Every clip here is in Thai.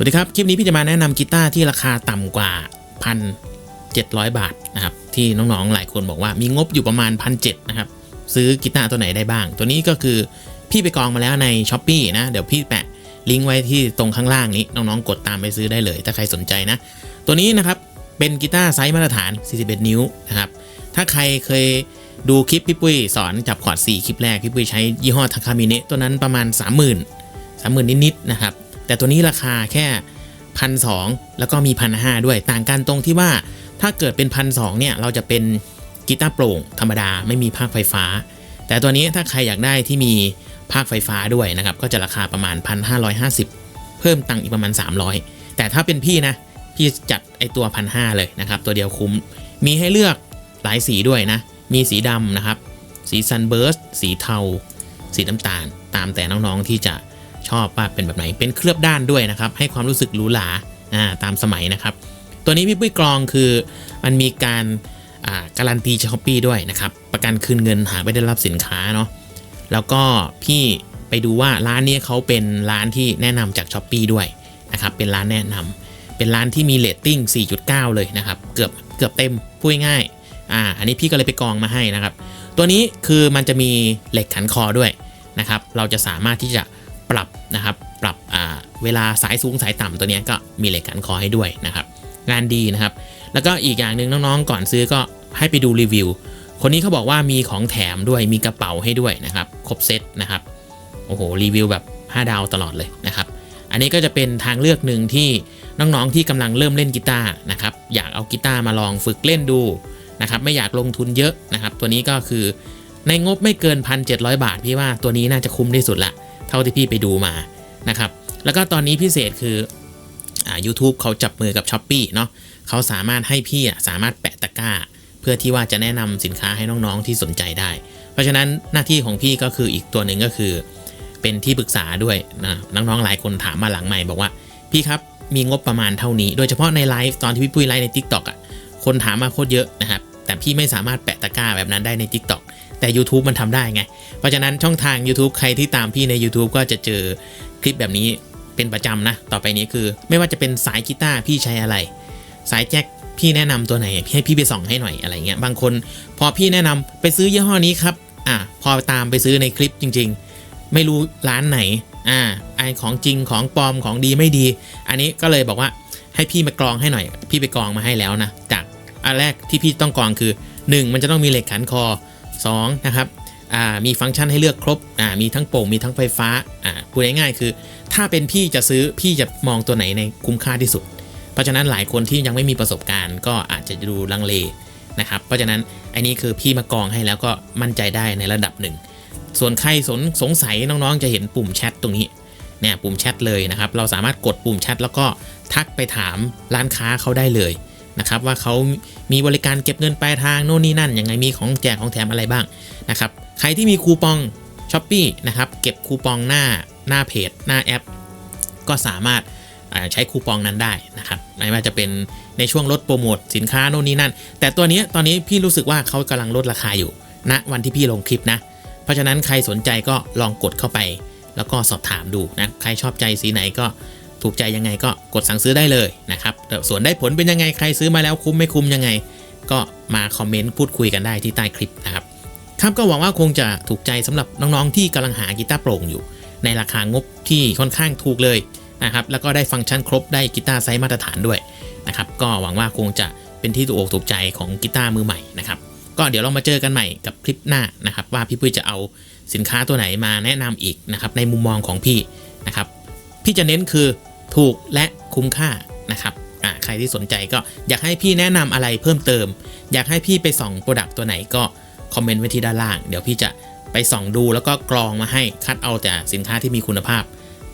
สวัสดีครับ คลิปนี้พี่จะมาแนะนำกีตาร์ที่ราคาต่ำกว่าพันเจ็ดร้อยบาทนะครับที่น้องๆหลายคนบอกว่ามีงบอยู่ประมาณพันเจ็ดนะครับซื้อกีตาร์ตัวไหนได้บ้าง ตัวนี้ก็คือพี่ไปกองมาแล้วใน s h อ p e e นะเดี๋ยวพี่แปะลิงก์ไว้ที่ตรงข้างล่างนี้น้องๆกดตามไปซื้อได้เลย ถ้าใครสนใจนะ ตัวนี้นะครับเป็นกีตาร์ไซส์มาตรฐาน 41 นิ้วนะครับถ้าใครเคยดูคลิปพี่ปุ้ยสอนจับคอร์ด4คลิปแรกพี่ปุ้ยใช้ยี่ห้อทาคามิเนะตัวนั้นประมาณ 30,000 30,000นิดๆนะครับ แต่ตัวนี้ราคาแค่พันสแล้วก็มีพันหด้วย ต่างกันตรงที่ว่าถ้าเกิดเป็นพันสเนี่ยเราจะเป็นกีตาร์โปร่งธรรมดาไม่มีภาคไฟฟ้า แต่ตัวนี้ถ้าใครอยากได้ที่มีภาคไฟฟ้าด้วยนะครับ ก็จะราคาประมาณ 1,550 เพิ่มตังค์อีกประมาณ 300 แต่ถ้าเป็นพี่นะ พี่จัดไอตัวพันหเลยนะครับ ตัวเดียวคุ้ม มีให้เลือกหลายสีด้วยนะ มีสีดำนะครับ สีซันเบิร์สสีเทา สีน้ำตาล ตามแต่น้องๆที่จะ ชอบว่าเป็นแบบไหนเป็นเคลือบด้านด้วยนะครับ ให้ความรู้สึกหรูหราตามสมัยนะครับ ตัวนี้พี่ปุ้ยกรองคือมันมีการการันตีช้อปปี้ด้วยนะครับ ประกันคืนเงินหากไม่ได้รับสินค้าเนาะแล้วก็พี่ไปดูว่าร้านนี้เขาเป็นร้านที่แนะนำจากช้อปปีด้วยนะครับเป็นร้านแนะนำเป็นร้านที่มีเรตติ้ง 4.9 เลยนะครับ เกือบเกือบเต็มพูดง่ายอ่าอันนี้พี่ก็เลยไปกรองมาให้นะครับ ตัวนี้คือมันจะมีเหล็กขันคอด้วยนะครับ เราจะสามารถที่จะ ปรับนะครับปรับเวลาสายสูงสายต่ำตัวนี้ก็มีเหล็กขันคอให้ด้วยนะครับ งานดีนะครับ แล้วก็อีกอย่างหนึ่งน้องๆ ก่อนซื้อก็ให้ไปดูรีวิว คนนี้เขาบอกว่ามีของแถมด้วยมีกระเป๋าให้ด้วยนะครับ ครบเซตนะครับโอ้โหรีวิวแบบ 5 ดาวตลอดเลยนะครับ อันนี้ก็จะเป็นทางเลือกหนึ่งที่น้องๆที่กำลังเริ่มเล่นกีตาร์นะครับอยากเอากีตาร์มาลองฝึกเล่นดูนะครับไม่อยากลงทุนเยอะนะครับ ตัวนี้ก็คือในงบไม่เกิน 1,700 บาทพี่ว่าตัวนี้น่าจะคุ้มที่สุดละ เท่าที่พี่ไปดูมานะครับแล้วก็ตอนนี้พิเศษคืออ่า YouTube เขาจับมือกับ s h อ p e e เนาะเขาสามารถให้พี่อะสามารถแปะตะกร้า เพื่อที่ว่าจะแนะนำสินค้าให้น้องๆที่สนใจได้ เพราะฉะนั้นหน้าที่ของพี่ก็คืออีกตัวหนึ่งก็คือ เป็นที่ปรึกษาด้วยนะน้องๆหลายคนถามมาหลังใหม่บอกว่าพี่ครับมีงบประมาณเท่านี้ โดยเฉพาะในไลฟ์ตอนที่พี่ปุ้ยไลฟ์ใน Tik t o อกอะคนถามมาโคตรเยอะนะครับแต่พี่ไม่สามารถแปะตะกร้าแบบนั้นได้ใน Tik t o อก แต่ YouTube มันทำได้ไง เพราะฉะนั้นช่องทาง YouTube ใครที่ตามพี่ใน YouTube ก็จะเจอคลิปแบบนี้เป็นประจำนะ ต่อไปนี้คือ ไม่ว่าจะเป็นสายกีตาร์พี่ใช้อะไร สายแจ็คพี่แนะนำตัวไหนให้พี่ไปส่องให้หน่อยอะไรเงี้ยบางคน พอพี่แนะนำไปซื้อยี่ห้อนี้ครับอะพอตามไปซื้อในคลิปจริง ๆ ไม่รู้ร้านไหนอ่าไอของจริงของปลอมของดีไม่ดี อันนี้ก็เลยบอกว่าให้พี่มากรองให้หน่อย พี่ไปกรองมาให้แล้วนะจากอันแรกที่พี่ต้องกรองคือ 1 มันจะต้องมีเหล็กขันคอ 2นะครับมีฟังก์ชันให้เลือกครบ มีทั้งโป่ง มีทั้งไฟฟ้าพูดง่ายๆคือ ถ้าเป็นพี่จะซื้อพี่จะมองตัวไหนในคุ้มค่าที่สุด เพราะฉะนั้นหลายคนที่ยังไม่มีประสบการณ์ ก็อาจจะดูลังเลนะครับ เพราะฉะนั้นอันนี้คือพี่มากองให้แล้วก็มั่นใจได้ในระดับหนึ่ง ส่วนใครสนสงสัยน้องๆ จะเห็นปุ่มแชทตรงนี้ เนี่ยปุ่มแชทเลยนะครับ เราสามารถกดปุ่มแชทแล้วก็ทักไปถามร้านค้าเขาได้เลย นะครับว่าเขามีบริการเก็บเงินปลายทางโน่นนี่นั่นยังไงมีของแจกของแถมอะไรบ้างนะครับใครที่มีคูปองช้อปปีนะครับเก็บคูปองหน้าหน้าเพจหน้าแอป ก็สามารถใช้คูปองนั้นได้นะครับไม่ว่าจะเป็นในช่วงลดโปรโมทสินค้าโน่นนี่นั่น แต่ตัวนี้ตอนนี้พี่รู้สึกว่าเขากำลังลดราคาอยู่ณนะวันที่พี่ลงคลิปนะ เพราะฉะนั้นใครสนใจก็ลองกดเข้าไป แล้วก็สอบถามดูนะใครชอบใจสีไหนก็ ถูกใจยังไงก็กดสั่งซื้อได้เลยนะครับส่วนได้ผลเป็นยังไงใครซื้อมาแล้วคุ้มไม่คุ้มยังไง ก็มาคอมเมนต์พูดคุยกันได้ที่ใต้คลิปนะครับครับก็หวังว่าคงจะถูกใจสำหรับน้องๆที่กำลังหากีตาร์โปร่งอยู่ ในราคางบที่ค่อนข้างถูกเลยนะครับแล้วก็ได้ฟังก์ชันครบได้กีตาร์ไซส์มาตรฐานด้วยนะครับก็หวังว่าคงจะเป็นที่ถูกอกถูกใจของกีตาร์มือใหม่นะครับก็เดี๋ยวเรามาเจอกันใหม่กับคลิปหน้านะครับว่าพี่ปุ้ยจะเอาสินค้าตัวไหนมาแนะนำอีกนะครับในมุมมองของพี่นะครับพี่จะเน้นคือ ถูกและคุ้มค่านะครับใครที่สนใจก็อยากให้พี่แนะนำอะไรเพิ่มเติม อยากให้พี่ไปส่องโปรดักต์ตัวไหนก็คอมเมนต์ไว้ที่ด้านล่าง เดี๋ยวพี่จะไปส่องดูแล้วก็กรองมาให้คัดเอาแต่สินค้าที่มีคุณภาพ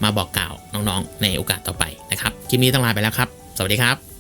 มาบอกกล่าวน้องๆ ในโอกาสต่อไปนะครับคลิปนี้ต้องลาไปแล้วครับ สวัสดีครับ